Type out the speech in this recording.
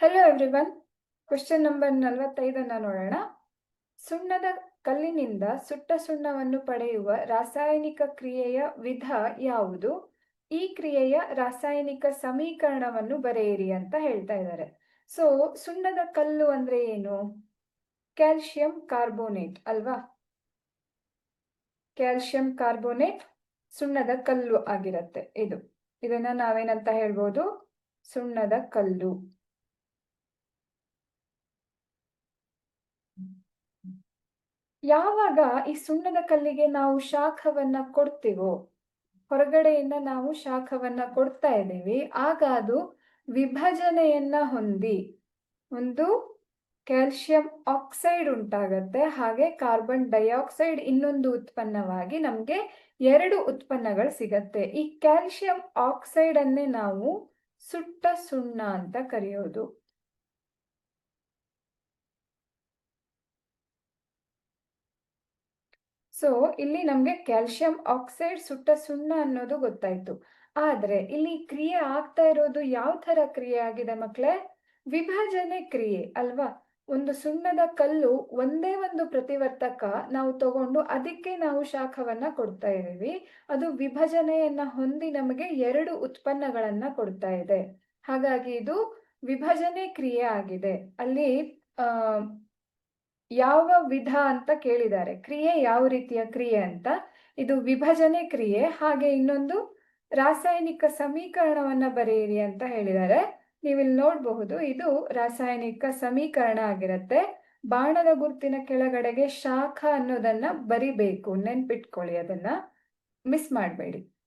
Hello everyone question number ನಲವತ್ತೈದನ್ನ ನೋಡೋಣ. ಸುಣ್ಣದ ಕಲ್ಲಿನಿಂದ ಸುಟ್ಟ ಸುಣ್ಣವನ್ನು ಪಡೆಯುವ ರಾಸಾಯನಿಕ ಕ್ರಿಯೆಯ ವಿಧ ಯಾವುದು? ಈ ಕ್ರಿಯೆಯ ರಾಸಾಯನಿಕ ಸಮೀಕರಣವನ್ನು ಬರೆಯಿರಿ ಅಂತ ಹೇಳ್ತಾ ಇದ್ದಾರೆ. ಸೊ ಸುಣ್ಣದ ಕಲ್ಲು ಅಂದ್ರೆ ಏನು? ಕ್ಯಾಲ್ಶಿಯಂ ಕಾರ್ಬೋನೇಟ್ ಅಲ್ವಾ? ಕ್ಯಾಲ್ಶಿಯಂ ಕಾರ್ಬೋನೇಟ್ ಸುಣ್ಣದ ಕಲ್ಲು ಆಗಿರುತ್ತೆ. ಇದು. ಇದನ್ನ ನಾವೇನಂತ ಹೇಳ್ಬೋದು? ಸುಣ್ಣದ ಕಲ್ಲು. ಯಾವಾಗ ಈ ಸುಣ್ಣದ ಕಲ್ಲಿಗೆ ನಾವು ಶಾಖವನ್ನ ಕೊಡ್ತೀವೋ, ಹೊರಗಡೆಯಿಂದ ನಾವು ಶಾಖವನ್ನ ಕೊಡ್ತಾ ಇದ್ದೀವಿ, ಆಗ ಅದು ವಿಭಜನೆಯನ್ನ ಹೊಂದಿ, ಒಂದು ಕ್ಯಾಲ್ಸಿಯಂ ಆಕ್ಸೈಡ್ ಉಂಟಾಗತ್ತೆ, ಹಾಗೆ ಕಾರ್ಬನ್ ಡೈಆಕ್ಸೈಡ್ ಇನ್ನೊಂದು ಉತ್ಪನ್ನವಾಗಿ ನಮಗೆ ಎರಡು ಉತ್ಪನ್ನಗಳು ಸಿಗತ್ತೆ. ಈ ಕ್ಯಾಲ್ಸಿಯಂ ಆಕ್ಸೈಡ್ ಅನ್ನೇ ನಾವು ಸುಟ್ಟ ಸುಣ್ಣ ಅಂತ ಕರೆಯೋದು. ಸೊ ಇಲ್ಲಿ ನಮಗೆ ಕ್ಯಾಲ್ಸಿಯಂ ಆಕ್ಸೈಡ್ ಸುಟ್ಟ ಸುಣ್ಣ ಅನ್ನೋದು ಗೊತ್ತಾಯ್ತು. ಆದ್ರೆ, ಇಲ್ಲಿ ಕ್ರಿಯೆ ಆಗ್ತಾ ಇರೋದು ಯಾವ ತರ ಕ್ರಿಯೆ ಆಗಿದೆ ಮಕ್ಕಳೇ ವಿಭಜನೆ ಕ್ರಿಯೆ, ಅಲ್ವಾ? ಒಂದು ಸುಣ್ಣದ ಕಲ್ಲು ಒಂದೇ ಒಂದು ಪ್ರತಿವರ್ತಕ ನಾವು ತಗೊಂಡು ಅದಕ್ಕೆ ನಾವು ಶಾಖವನ್ನ ಕೊಡ್ತಾ ಇದ್ದೀವಿ. ಅದು ವಿಭಜನೆಯನ್ನ ಹೊಂದಿ ನಮಗೆ ಎರಡು ಉತ್ಪನ್ನಗಳನ್ನ ಕೊಡ್ತಾ ಇದೆ. ಹಾಗಾಗಿ ಇದು ವಿಭಜನೆ ಕ್ರಿಯೆ ಆಗಿದೆ. ಅಲ್ಲಿ, ಆ ಯಾವ ವಿಧ ಅಂತ ಕೇಳಿದ್ದಾರೆ. ಕ್ರಿಯೆ ಯಾವ ರೀತಿಯ ಕ್ರಿಯೆ ಅಂತ. ಇದು ವಿಭಜನೆ ಕ್ರಿಯೆ. ಹಾಗೆ ಇನ್ನೊಂದು ರಾಸಾಯನಿಕ ಸಮೀಕರಣವನ್ನ ಬರೆಯಿರಿ ಅಂತ ಹೇಳಿದ್ದಾರೆ. ನೀವಿಲ್ಲಿ ನೋಡಬಹುದು, ಇದು ರಾಸಾಯನಿಕ ಸಮೀಕರಣ ಆಗಿರುತ್ತೆ. ಬಾಣದ ಗುರುತಿನ ಕೆಳಗಡೆಗೆ ಶಾಖ ಅನ್ನೋದನ್ನ ಬರಿಬೇಕು. ನೆನ್ಪಿಟ್ಕೊಳ್ಳಿ ಅದನ್ನ. ಮಿಸ್ ಮಾಡಬೇಡಿ.